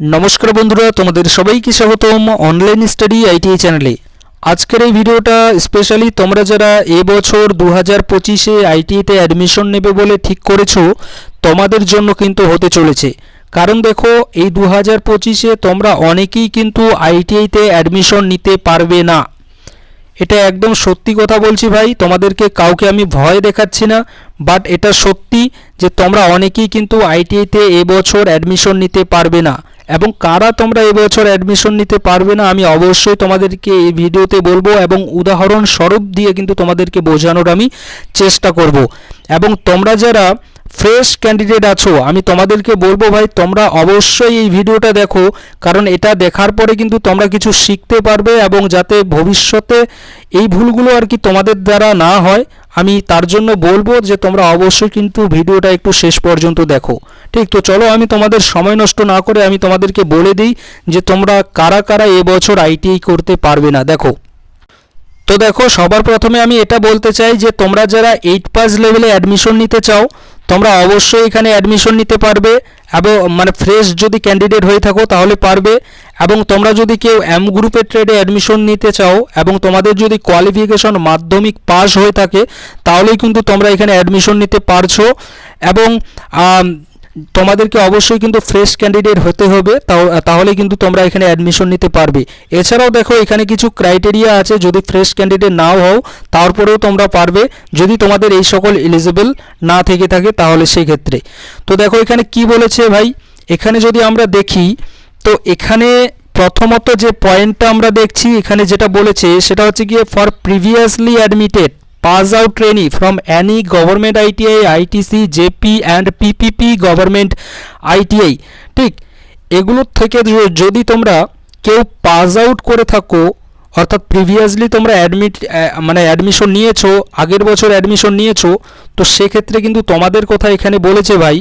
নমস্কার বন্ধুরা, তোমাদের সবাইকে স্বাগতম অনলাইন স্টাডি আইটিআই চ্যানেলে আজকের এই ভিডিওটা স্পেশালি তোমরা যারা এবছর দু হাজার পঁচিশে আইটিআইতে অ্যাডমিশন নেবে বলে ঠিক করেছ, তোমাদের জন্য কিন্তু হতে চলেছে। কারণ দেখো, এই দু হাজার পঁচিশে তোমরা অনেকেই কিন্তু আইটিআইতে অ্যাডমিশন নিতে পারবে না। এটা একদম সত্যি কথা বলছি ভাই, তোমাদেরকে কাউকে আমি ভয় দেখাচ্ছি না বাট এটা সত্যি যে তোমরা অনেকেই কিন্তু আইটিআইতে এবছর অ্যাডমিশন নিতে পারবে না। এবং কারা তোমরা এবছর অ্যাডমিশন নিতে পারবে না, আমি অবশ্যই তোমাদেরকে এই ভিডিওতে বলব এবং উদাহরণ স্বরূপ দিয়ে কিন্তু তোমাদেরকে বোঝানোর আমি চেষ্টা করব। এবং তোমরা যারা ফ্রেশ ক্যান্ডিডেট আছো, আমি তোমাদেরকে বলব ভাই, তোমরা অবশ্যই এই ভিডিওটা দেখো, কারণ এটা দেখার পরে কিন্তু তোমরা কিছু শিখতে পারবে এবং যাতে ভবিষ্যতে এই ভুলগুলো আর কি তোমাদের দ্বারা না হয়। আমি তার জন্য বলব যে তোমরা অবশ্যই কিন্তু ভিডিওটা একটু শেষ পর্যন্ত দেখো। ঠিক তো চলো আমি তোমাদের সময় নষ্ট না করে আমি তোমাদেরকে বলে দিই যে তোমরা কারা কারা এবছর আইটিআই করতে পারবে না, দেখো। তো দেখো, সবার প্রথমে আমি এটা বলতে চাই যে তোমরা যারা এইট পাস লেভেলে অ্যাডমিশন নিতে চাও, তোমরা অবশ্যই এখানে অ্যাডমিশন নিতে পারবে। এবং মানে ফ্রেশ যদি ক্যান্ডিডেট হয়ে থাকো, তাহলে পারবে। এবং তোমরা যদি কেউ এম গ্রুপের ট্রেডে অ্যাডমিশন নিতে চাও, এবং তোমাদের যদি কোয়ালিফিকেশন মাধ্যমিক পাস হয়ে থাকে, তাহলেই কিন্তু তোমরা এখানে অ্যাডমিশন নিতে পারছ। এবং তোমাদেরকে অবশ্যই কিন্তু ফ্রেশ ক্যান্ডিডেট হতে হবে তাহলে কিন্তু তোমরা এখানে অ্যাডমিশন নিতে পারবে। এছাড়াও দেখো, এখানে কিছু ক্রাইটেরিয়া আছে, যদি ফ্রেশ ক্যান্ডিডেট নাও হও, তারপরেও তোমরা পারবে। যদি তোমাদের এই সকল এলিজিবল না থেকে থাকে, তাহলে সেই ক্ষেত্রে তো দেখো, এখানে কি বলেছে ভাই? এখানে যদি আমরা দেখি, তো এখানে প্রথমত যে পয়েন্টটা আমরা দেখছি, এখানে যেটা বলেছে, সেটা হচ্ছে গিয়ে for previously admitted pass out trainee from any government ITI, ITC, JP and PPP government ITI. ঠিক, এগুলোর থেকে যদি তোমরা কেউ পাস আউট করে থাকো, অর্থাৎ প্রিভিয়াসলি তোমরা অ্যাডমিট মানে অ্যাডমিশন নিয়েছো, আগের বছর অ্যাডমিশন নিয়েছো, তো সেক্ষেত্রে কিন্তু তোমাদের কথা এখানে বলেছে ভাই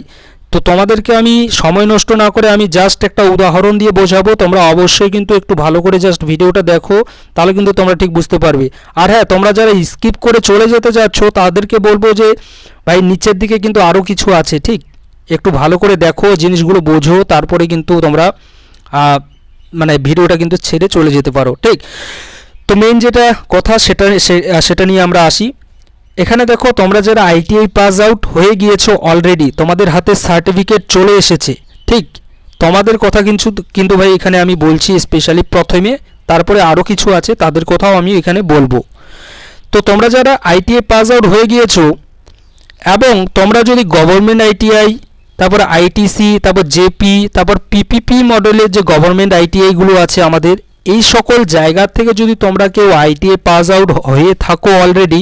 তো তোমাদেরকে আমি সময় নষ্ট না করে আমি জাস্ট একটা উদাহরণ দিয়ে বোঝাবো। তোমরা অবশ্যই কিন্তু একটু ভালো করে জাস্ট ভিডিওটা দেখো, তাহলে কিন্তু তোমরা ঠিক বুঝতে পারবে। আর হ্যাঁ তোমরা যারা স্কিপ করে চলে যেতে যাচ্ছ, তাদেরকে বলব যে, ভাই, নিচের দিকে কিন্তু আরও কিছু আছে, ঠিক? একটু ভালো করে দেখো, জিনিসগুলো বোঝো, তারপরে কিন্তু তোমরা মানে ভিডিওটা কিন্তু ছেড়ে চলে যেতে পারো, ঠিক? তো মেন যেটা কথা, সেটা সেটা নিয়ে আমরা আসি। এখানে দেখো, তোমরা যারা আইটিআই পাস আউট হয়ে গিয়েছো অলরেডি তোমাদের হাতে সার্টিফিকেট চলে এসেছে, ঠিক? তোমাদের কথা কিন্তু কিন্তু ভাই এখানে আমি বলছি স্পেশালি প্রথমে, তারপরে আরও কিছু আছে, তাদের কথাও আমি এখানে বলব। তো তোমরা যারা আইটিআই পাস আউট হয়ে গিয়েছো, এবং তোমরা যদি গভর্নমেন্ট আইটিআই তারপর আইটিসি তারপর জেপি তারপর পিপিপি মডেলের যে গভর্নমেন্ট আইটিআইগুলো আছে আমাদের, এই সকল জায়গা থেকে যদি তোমরা কেউ আইটিআই পাস আউট হয়ে থাকো অলরেডি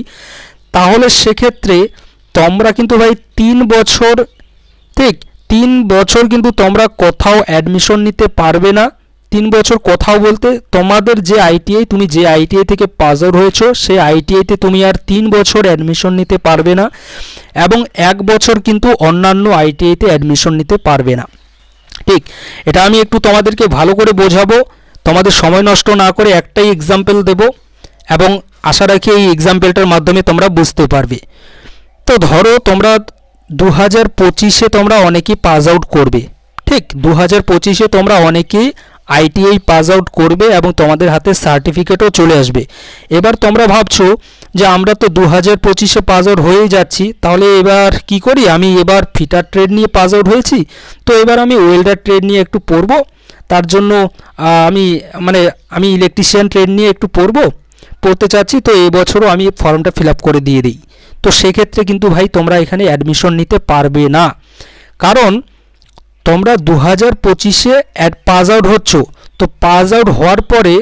তাহলে সেক্ষেত্রে তোমরা কিন্তু ভাই তিন বছর, ঠিক? তিন বছর কিন্তু তোমরা কোথাও অ্যাডমিশন নিতে পারবে না। তিন বছর কোথাও বলতে তোমাদের যে আইটিআই তুমি যে আইটিআই থেকে পাস আউট হয়েছো, সেই আইটিআইতে তুমি আর তিন বছর অ্যাডমিশন নিতে পারবে না এবং এক বছর কিন্তু অন্যান্য আইটিআইতে অ্যাডমিশন নিতে পারবে না। ঠিক? এটা আমি একটু তোমাদেরকে ভালো করে বোঝাবো। তোমাদের সময় নষ্ট না করে একটাই এক্সাম্পল দেব। এবং আশা রাখি এই এক্সাম্পলটার মাধ্যমে তোমরা বুঝতে পারবে। তো ধরো তোমরা দু হাজার পঁচিশে তোমরা অনেকেই পাস আউট করবে, ঠিক? দু হাজার পঁচিশে তোমরা অনেকেই আইটিআই পাস আউট করবে এবং তোমাদের হাতে সার্টিফিকেটও চলে আসবে। এবার তোমরা ভাবছ যে আমরা তো দু হাজার পঁচিশে পাস আউট হয়েই যাচ্ছি, তাহলে এবার কি করি? আমি এবার ফিটার ট্রেড নিয়ে পাস আউট হয়েছি, তো এবার আমি ওয়েল্ডার ট্রেড নিয়ে একটু পড়ব। তার জন্য আমি মানে আমি ইলেকট্রিশিয়ান ট্রেড নিয়ে একটু পড়ব। পড়তে চাচ্ছি, তো এই বছরও আমি ফর্মটা ফিল করে দিয়ে দিই। তো সেক্ষেত্রে কিন্তু ভাই, তোমরা এখানে অ্যাডমিশন নিতে পারবে না। কারণ তোমরা দু হাজার পঁচিশে অ্যাড পাস আউট হচ্ছ। তো পাস আউট হওয়ার পরে,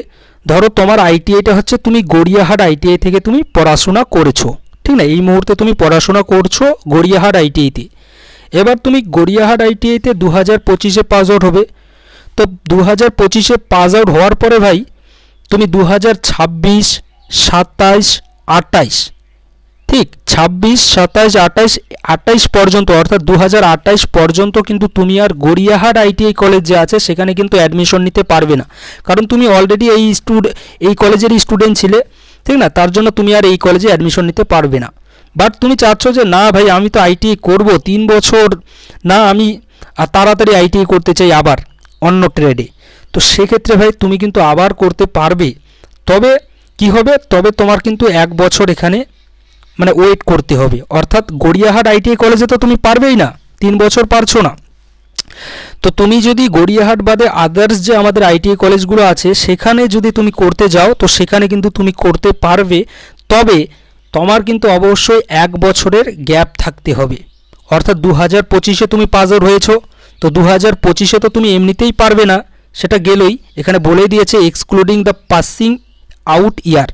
ধরো তোমার আইটিআইটা হচ্ছে তুমি গড়িয়াহাট আইটিআই থেকে তুমি পড়াশোনা করেছ। ঠিক না? এই মুহূর্তে তুমি পড়াশোনা করছ গড়িয়াহাট আইটিআইতে এবার তুমি গড়িয়াহাট আইটিআইতে দু হাজার পঁচিশে পাস আউট হবে। তো দু হাজার পঁচিশে পাস আউট হওয়ার পরে ভাই, তুমি দু হাজার ছাব্বিশ সাতাইশ আটাইশ ঠিক, ছাব্বিশ, সাতাইশ আটাইশ আটাইশ পর্যন্ত, অর্থাৎ দু পর্যন্ত কিন্তু তুমি আর গড়িয়াহাট আইটিআই কলেজ যে আছে, সেখানে কিন্তু অ্যাডমিশন নিতে পারবে না। কারণ তুমি অলরেডি এই এই কলেজেরই স্টুডেন্ট ছিলে, ঠিক না? তার জন্য তুমি আর এই কলেজে অ্যাডমিশন নিতে পারবে না। বাট তুমি চাচ্ছ যে, না ভাই, আমি তো আইটিআই করব, তিন বছর, না, আমি তাড়াতাড়ি আইটিআই করতে চাই আবার, অন্য ট্রেডে তো সেক্ষেত্রে ভাই, তুমি কিন্তু আবার করতে পারবে। তবে কি হবে? তবে তোমার কিন্তু এক বছর এখানে মানে ওয়েট করতে হবে। অর্থাৎ গড়িয়াহাট আইটিআই কলেজে তো তুমি পারবেই না। তিন বছর পারছ না। তো তুমি যদি গড়িয়াহাট বাদে আদার্স যে আমাদের আইটিআই কলেজগুলো আছে, সেখানে যদি তুমি করতে যাও, তো সেখানে কিন্তু তুমি করতে পারবে। তবে তোমার কিন্তু অবশ্যই এক বছরের গ্যাপ থাকতে হবে। অর্থাৎ দু হাজার পঁচিশে তুমি আউট হয়েছো। তো দু হাজার পঁচিশে তো তুমি এমনিতেই পারবে না। সেটা গেলেই। এখানে বলেই দিয়েছে excluding the passing out year.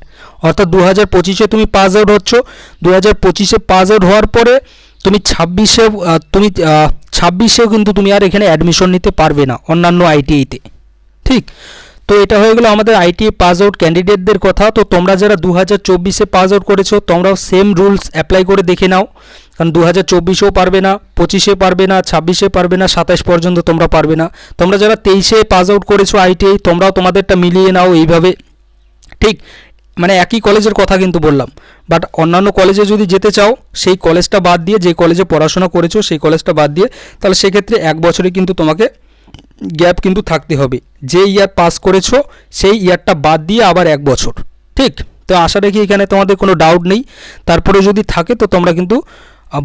অর্থাৎ দু হাজার পঁচিশে তুমি পাস আউট হচ্ছ। দু হাজার পঁচিশে পাস আউট হওয়ার পরে তুমি ছাব্বিশে তুমি ছাব্বিশেও কিন্তু তুমি আর এখানে অ্যাডমিশন নিতে পারবে না অন্যান্য আইটিআইতে ঠিক? তো এটা হয়ে গেলো আমাদের আইটিআই পাস আউট ক্যান্ডিডেটদের কথা। তো তোমরা যারা দু হাজার চব্বিশে পাস আউট করেছ, তোমরাও সেম রুলস অ্যাপ্লাই করে দেখে নাও। কারণ দু হাজার চব্বিশেও পারবে না, পঁচিশে পারবে না, ছাব্বিশে পারবে না, সাতাশ পর্যন্ত তোমরা পারবে না। তোমরা যারা তেইশে পাস আউট করেছ আইটিআই তোমরাও তোমাদেরটা মিলিয়ে নাও এইভাবে। ঠিক মানে একই কলেজের কথা কিন্তু বললাম। বাট অন্যান্য কলেজে যদি যেতে চাও, সেই কলেজটা বাদ দিয়ে, যে কলেজে পড়াশোনা করেছ, সেই কলেজটা বাদ দিয়ে, তাহলে সেক্ষেত্রে এক বছরে কিন্তু তোমাকে গ্যাপ কিন্তু থাকতে হবে। যে ইয়ার পাস করেছ, সেই ইয়ারটা বাদ দিয়ে আবার এক বছর। ঠিক? তো আশা রাখি এখানে তোমাদের কোনো ডাউট নেই। তারপরে যদি থাকে, তো তোমরা কিন্তু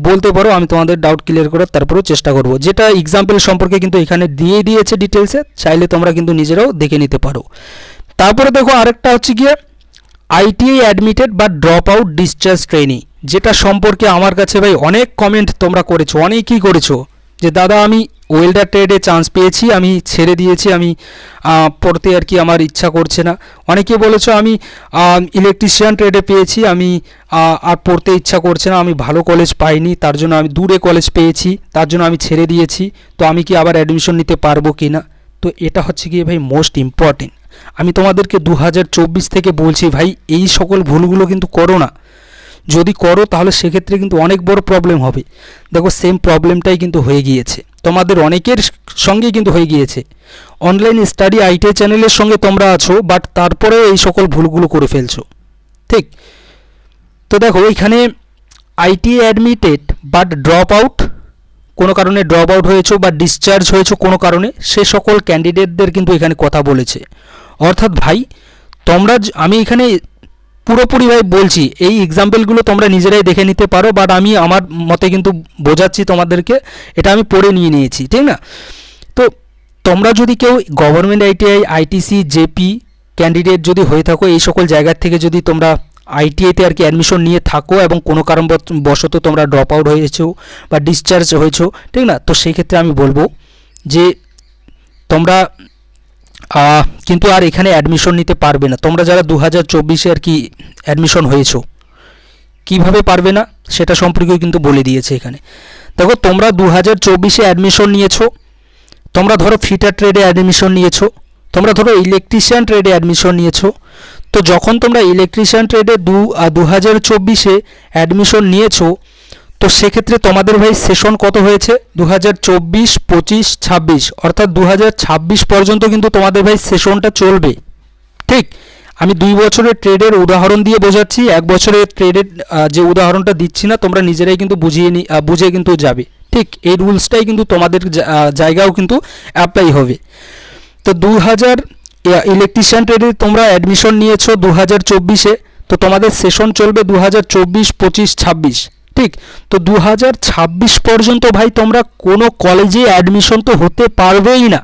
বলতে পারো, আমি তোমাদের ডাউট ক্লিয়ার করার তারপরেও চেষ্টা করব। যেটা এক্সাম্পল সম্পর্কে কিন্তু এখানে দিয়ে দিয়েছে ডিটেলসে চাইলে তোমরা কিন্তু নিজেরাও দেখে নিতে পারো। তারপরে দেখো আরেকটা হচ্ছে গিয়ে আইটিআই অ্যাডমিটেড বা ড্রপ আউট ডিসচার্জ ট্রেনিং যেটা সম্পর্কে আমার কাছে ভাই অনেক কমেন্ট তোমরা করেছ, অনেকই করেছ, যে দাদা আমি ওয়েল্ডার ট্রেডে চান্স পেয়েছি, আমি ছেড়ে দিয়েছি, আমি পড়তে আর কি আমার ইচ্ছা করছে না। অনেকে বলেছ আমি ইলেকট্রিশিয়ান ট্রেডে পেয়েছি, আমি আর পড়তে ইচ্ছা করছে না, আমি ভালো কলেজ পাইনি, তার জন্য আমি দূরে কলেজ পেয়েছি, তার জন্য আমি ছেড়ে দিয়েছি, তো আমি কি আবার অ্যাডমিশন নিতে পারব কি না তো এটা হচ্ছে গিয়ে ভাই মোস্ট ইম্পর্টেন্ট আমি তোমাদেরকে দু হাজার চব্বিশ থেকে বলছি ভাই, এই সকল ভুলগুলো কিন্তু করো না। যদি করো তাহলে সেক্ষেত্রে কিন্তু অনেক বড় প্রবলেম হবে। দেখো সেম প্রবলেমটাই কিন্তু হয়ে গিয়েছে। তোমাদের অনেকের সঙ্গে কিন্তু হয়ে গিয়েছে। অনলাইন স্টাডি আইটিআই চ্যানেলের সঙ্গে তোমরা আছো বাট তারপরেও এই সকল ভুলগুলো করে ফেলছো। ঠিক? তো দেখো এখানে ITI admitted but drop out কোনো কারণে ড্রপ আউট হয়েছো বা ডিসচার্জ হয়েছো কোনো কারণে, সে সকল ক্যান্ডিডেটদের কিন্তু এখানে কথা বলেছে। অর্থাৎ ভাই, তোমরা আমি এখানে পুরোপুরি ভাই বলছি, এই এক্সাম্পলগুলো তোমরা নিজেরাই দেখে নিতে পারো বাট আমি আমার মতে কিন্তু বোঝাচ্ছি তোমাদেরকে, এটা আমি পড়ে নিয়ে নিয়েছি, ঠিক না? তো তোমরা যদি কেউ government ITI ITC JP candidate যদি হয়ে থাকো, এই সকল জায়গার থেকে যদি তোমরা আইটিআইতে আর কি অ্যাডমিশন নিয়ে থাকো এবং কোনো কারণ বশত তোমরা ড্রপ আউট হয়েছো বা ডিসচার্জ হয়েছো, ঠিক না? তো সেই ক্ষেত্রে আমি বলব যে তোমরা কিন্তু আর এখানে অ্যাডমিশন নিতে পারবে না। তোমরা যারা দু হাজার চব্বিশে আর কি অ্যাডমিশন হয়েছো, কীভাবে পারবে না? সেটা সম্পর্কেও কিন্তু বলে দিয়েছে এখানে। দেখো, তোমরা দু হাজার চব্বিশে অ্যাডমিশন নিয়েছো, তোমরা ধরো ফিটার ট্রেডে অ্যাডমিশন নিয়েছো, তোমরা ধরো ইলেকট্রিশিয়ান ট্রেডে অ্যাডমিশন নিয়েছো তো যখন তোমরা ইলেকট্রিশিয়ান ট্রেডে দু দু হাজার চব্বিশে অ্যাডমিশন নিয়েছো, তো সেক্ষেত্রে তোমাদের ভাই সেশন কত হয়েছে? দু হাজার চব্বিশ, পঁচিশ, ছাব্বিশ। অর্থাৎ দু হাজার ছাব্বিশ পর্যন্ত কিন্তু তোমাদের ভাই সেশনটা চলবে। ঠিক? আমি দুই বছরের ট্রেডের উদাহরণ দিয়ে বোঝাচ্ছি। এক বছরের ট্রেডের যে উদাহরণটা দিচ্ছি না, তোমরা নিজেরাই কিন্তু বুঝিয়ে নি বুঝে কিন্তু যাবে। ঠিক? এই রুলসটাই কিন্তু তোমাদের জায়গাও কিন্তু অ্যাপ্লাই হবে। তো দু হাজার ইলেকট্রিশিয়ান ট্রেডে তোমরা অ্যাডমিশন নিয়েছো দু হাজার চব্বিশে, তো তোমাদের সেশন চলবে দু হাজার চব্বিশ, পঁচিশ, ছাব্বিশ, ঠিক? তো দু হাজার ছাব্বিশ পর্যন্ত ভাই তোমরা কোনো কলেজে অ্যাডমিশন তো হতে পারবেই না,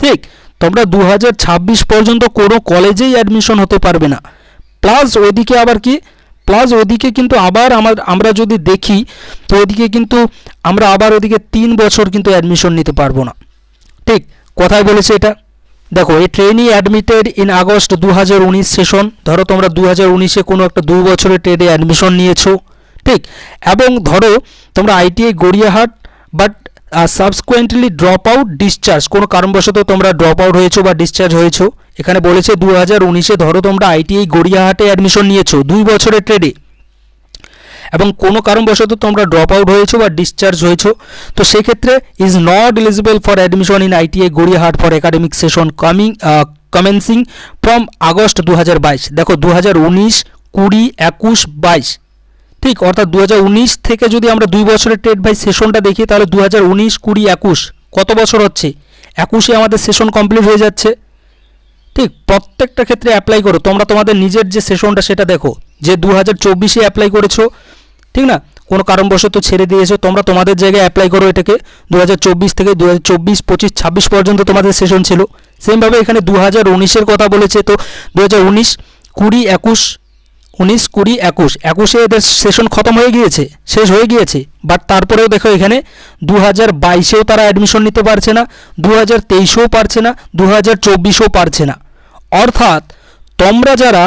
ঠিক? তোমরা দু হাজার ছাব্বিশ পর্যন্ত কোনো কলেজেই অ্যাডমিশন হতে পারবে না। প্লাস ওইদিকে আবার কি? প্লাস ওদিকে কিন্তু আবার আমার, আমরা যদি দেখি, তো ওদিকে কিন্তু আমরা আবার ওদিকে তিন বছর কিন্তু অ্যাডমিশন নিতে পারব না, ঠিক? কোথায় বলেছে এটা। দেখো, এই ট্রেনি অ্যাডমিটেড ইন আগস্ট দু হাজার উনিশ সেশন ধরো তোমরা দু হাজার উনিশে কোনো একটা দু বছরের ট্রেডে অ্যাডমিশন নিয়েছো, ঠিক? এবং ধরো তোমরা ITI Gariahat but subsequently drop out discharge কোনো কারণবশত তোমরা ড্রপ আউট হয়েছো বা ডিসচার্জ হয়েছো। এখানে বলেছে দু হাজার উনিশে ধরো তোমরা আইটিআই গড়িয়াহাটে অ্যাডমিশন নিয়েছো, দুই বছরের ট্রেডে এবং কোনো কারণবশত তোমরা ড্রপ আউট হয়েছো বা ডিসচার্জ হয়েছো, তো সেক্ষেত্রে is not eligible for admission in ITI Gariahat for academic session coming commencing from August দু হাজার বাইশ। দেখো দু হাজার উনিশ, কুড়ি, একুশ, বাইশ। ঠিক, অর্থাৎ দু হাজার উনিশ থেকে যদি আমরা দুই বছরের টেট বাই সেশনটা দেখি, তাহলে দু হাজার উনিশ, কুড়ি, একুশ, কত বছর হচ্ছে? একুশে আমাদের সেশন কমপ্লিট হয়ে যাচ্ছে। ঠিক, প্রত্যেকটা ক্ষেত্রে অ্যাপ্লাই করো। তোমরা তোমাদের নিজের যে সেশনটা সেটা দেখো। যে দু হাজার চব্বিশে অ্যাপ্লাই করেছ ঠিক না? কোনো কারণবশত ছেড়ে দিয়েছ, তোমরা তোমাদের জায়গায় অ্যাপ্লাই করো এটাকে। দু হাজার চব্বিশ থেকে দু হাজার চব্বিশ, পঁচিশ, ছাব্বিশ পর্যন্ত তোমাদের সেশন ছিল। সেমভাবে এখানে দু হাজার উনিশের কথা বলেছে, তো দু হাজার উনিশ, কুড়ি, একুশ, উনিশ, কুড়ি, একুশ। একুশে এদের সেশন খতম হয়ে গিয়েছে, শেষ হয়ে গিয়েছে। বাট তারপরেও দেখো এখানে দু হাজার বাইশেও তারা অ্যাডমিশন নিতে পারছে না দু হাজার তেইশেও পারছে না দু হাজার চব্বিশেও পারছে না। অর্থাৎ তোমরা যারা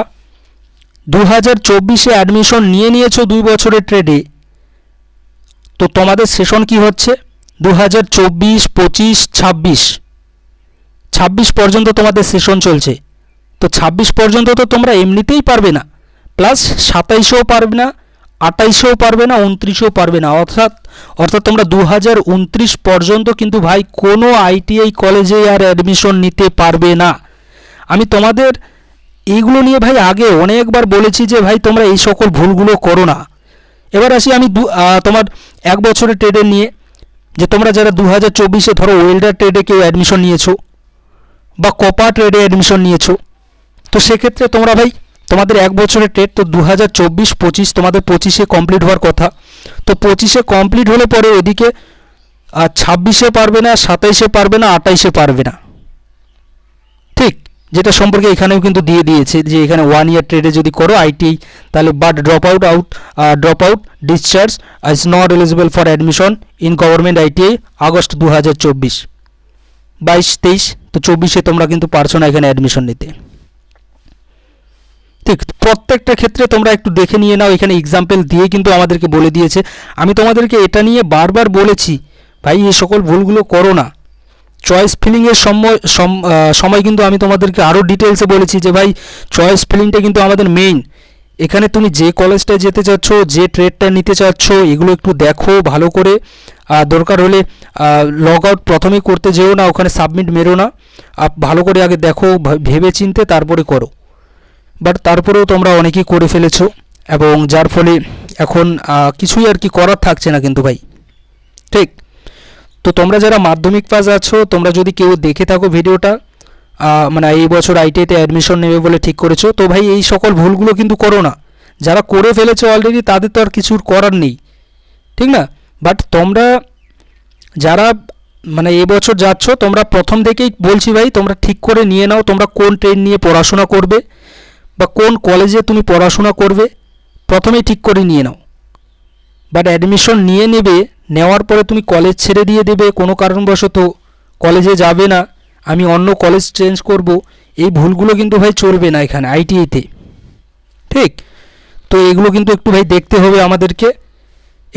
দু হাজার চব্বিশে অ্যাডমিশন নিয়ে নিয়েছো দুই বছরের ট্রেডে তো তোমাদের সেশন কি হচ্ছে? দু হাজার চব্বিশ, পঁচিশ, ছাব্বিশ। ছাব্বিশ পর্যন্ত তোমাদের সেশন চলছে। তো ছাব্বিশ পর্যন্ত তো তোমরা এমনিতেই পারবে না। প্লাস সাতাইশেও পারবে না, আটাইশেও পারবে না, উনত্রিশেও পারবে না। অর্থাৎ অর্থাৎ তোমরা দু হাজার উনত্রিশ পর্যন্ত কিন্তু ভাই কোনো আইটিআই কলেজে আর অ্যাডমিশন নিতে পারবে না। আমি তোমাদের এইগুলো নিয়ে ভাই আগে অনেকবার বলেছি যে ভাই তোমরা এই সকল ভুলগুলো করো না। এবার আসি আমি দু তোমার এক বছরের ট্রেডে নিয়ে, যে তোমরা যারা দু হাজার চব্বিশে ধরো ওয়েল্ডার ট্রেডে কেউ অ্যাডমিশন নিয়েছো বা কপা ট্রেডে অ্যাডমিশন নিয়েছো, তো সেক্ষেত্রে তোমরা ভাই তোমাদের এক বছরের ট্রেড তো দু হাজার চব্বিশ পঁচিশ, তোমাদের পঁচিশে কমপ্লিট হওয়ার কথা। তো পঁচিশে কমপ্লিট হলে পরে ওদিকে আর ছাব্বিশে পারবে না, সাতাইশে পারবে না, আটাইশে পারবে না। যেটা সম্পর্কে এখানেও কিন্তু দিয়ে দিয়েছে যে এখানে ওয়ান ইয়ার ট্রেডে যদি করো আইটিআই তাহলে but drop out out drop out discharge is not eligible for admission in government ITI August দু হাজার চব্বিশ। বাইশ, তেইশ, তো চব্বিশে তোমরা কিন্তু পারছ না এখানে অ্যাডমিশন নিতে। ঠিক, প্রত্যেকটা ক্ষেত্রে তোমরা একটু দেখে নিয়ে নাও, এখানে এক্সাম্পল দিয়ে কিন্তু আমাদেরকে বলে দিয়েছে। আমি তোমাদেরকে এটা নিয়ে বারবার বলেছি, ভাই, এই সকল ভুলগুলো করো না। চয়েস ফিলিংয়ের সময়, সম- সময় কিন্তু আমি তোমাদেরকে আরও ডিটেলসে বলেছি যে ভাই চয়েস ফিলিংটা কিন্তু আমাদের মেইন এখানে তুমি যে কলেজটায় যেতে চাচ্ছ, যে ট্রেডটা নিতে চাচ্ছ, এগুলো একটু দেখো ভালো করে। আর দরকার হলে লগ আউট প্রথমেই করতে যেও না, ওখানে সাবমিট মেরো না। ভালো করে আগে দেখো ভেবে চিনতে তারপরে করো। বাট তারপরেও তোমরা অনেকেই করে ফেলেছো। এবং যার ফলে এখন কিছুই আর কি করার থাকছে না কিন্তু ভাই। ঠিক? তো তোমরা যারা মাধ্যমিক পাস আছো, তোমরা যদি কেউ দেখে থাকো ভিডিওটা মানে এই বছর আইটিআইতে অ্যাডমিশন নেবে বলে ঠিক করেছ, তো ভাই এই সকল ভুলগুলো কিন্তু করো না। যারা করে ফেলেছো অলরেডি তাদের তো আর কিছুর করার নেই। ঠিক না? বাট তোমরা যারা মানে এবছর যাচ্ছ, তোমরা প্রথম থেকেই বলছি ভাই, তোমরা ঠিক করে নিয়ে নাও, তোমরা কোন ট্রেন নিয়ে পড়াশোনা করবে বা কোন কলেজে তুমি পড়াশোনা করবে, প্রথমেই ঠিক করে নিয়ে নাও। বাট অ্যাডমিশন নিয়ে নেবে নেওয়ার পরে তুমি কলেজ ছেড়ে দিয়ে দেবে, কোনো কারণবশত কলেজে যাবে না। আমি অন্য কলেজ চেঞ্জ করব। এই ভুলগুলো কিন্তু ভাই চলবে না এখানে আইটিআইতে ঠিক? তো এগুলো কিন্তু একটু ভাই দেখতে হবে আমাদেরকে।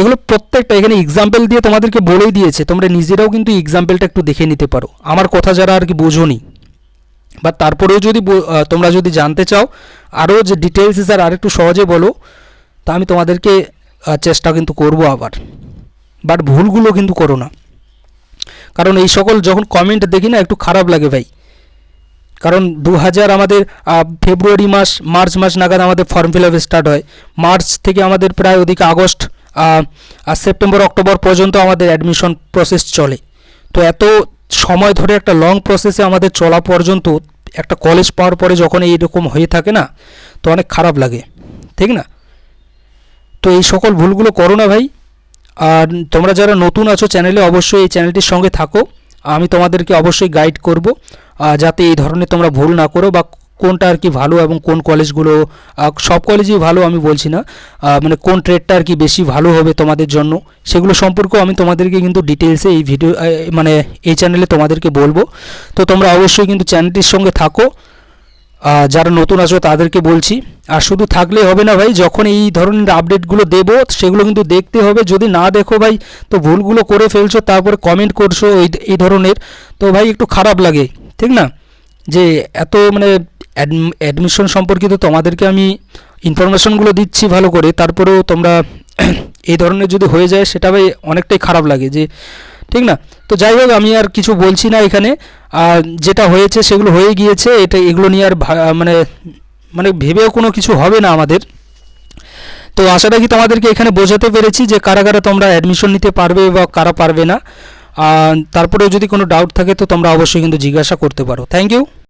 এগুলো প্রত্যেকটা এখানে এক্সাম্পল দিয়ে তোমাদেরকে বলেই দিয়েছে। তোমরা নিজেরাও কিন্তু এক্সাম্পলটা একটু দেখে নিতে পারো। আমার কথা যারা আর কি বোঝোনি। বা তারপরেও যদি তোমরা যদি জানতে চাও, আরও যে ডিটেলস স্যার আরেকটু সহজে বলো, তা আমি তোমাদেরকে চেষ্টা কিন্তু করব আবার। বাট ভুলগুলো কিন্তু করো না। কারণ এই সকল যখন কমেন্ট দেখি না, একটু খারাপ লাগে ভাই। কারণ দু হাজার আমাদের ফেব্রুয়ারি মাস মার্চ মাস নাগাদ আমাদের ফর্ম ফিল আপ স্টার্ট হয়। মার্চ থেকে আমাদের প্রায় ওদিকে আগস্ট আর সেপ্টেম্বর অক্টোবর পর্যন্ত আমাদের অ্যাডমিশন প্রসেস চলে। তো এত সময় ধরে একটা লং প্রসেসে আমাদের চলা পর্যন্ত একটা কলেজ পাওয়ার পরে যখন এইরকম হয়ে থাকে না, তো অনেক খারাপ লাগে। ঠিক না? তো এই সকল ভুলগুলো করো না ভাই। আর তোমরা যারা নতুন আছো চ্যানেলে অবশ্যই এই চ্যানেলটির সঙ্গে থাকো। আমি তোমাদেরকে অবশ্যই গাইড করব যাতে এই ধরনের তোমরা ভুল না করো বা কোনটা আর কি ভালো এবং কোন কলেজগুলো সব কলেজই ভালো আমি বলছি না মানে কোন ট্রেডটা আর কি বেশি ভালো হবে তোমাদের জন্য, সেগুলো সম্পর্কেও আমি তোমাদেরকে কিন্তু ডিটেলসে এই ভিডিও মানে এই চ্যানেলে তোমাদেরকে বলব। তো তোমরা অবশ্যই কিন্তু চ্যানেলটির সঙ্গে থাকো যারা নতুন আছো তাদেরকে বলছি, আর শুধু থাকলে হবে না ভাই, যখন এই ধরনের আপডেটগুলো দেবো, সেগুলো কিন্তু দেখতে হবে। যদি না দেখো ভাই, তো ভুলগুলো করে ফেলছো, তারপরে কমেন্ট করছ, এই এই ধরনের, তো ভাই একটু খারাপ লাগে, ঠিক না? যে এত মানে অ্যাডমিশন সম্পর্কিত তোমাদেরকে আমি ইনফরমেশনগুলো দিচ্ছি ভালো করে, তারপরেও তোমরা এই ধরনের যদি হয়ে যায়, সেটা ভাই অনেকটাই খারাপ লাগে। যে ঠিক না? তো যাই হোক, আমি আর কিছু বলছি না এখানে। আর যেটা হয়েছে, সেগুলো হয়ে গিয়েছে। এটা, এগুলো নিয়ে আর মানে মানে ভেবেও কোনো কিছু হবে না আমাদের। তো আশা রাখি তোমাদেরকে এখানে বোঝাতে পেরেছি যে কারা কারা তোমরা অ্যাডমিশন নিতে পারবে বা কারা পারবে না। তারপরেও যদি কোনো ডাউট থাকে, তো তোমরা অবশ্যই কিন্তু জিজ্ঞাসা করতে পারো। Thank you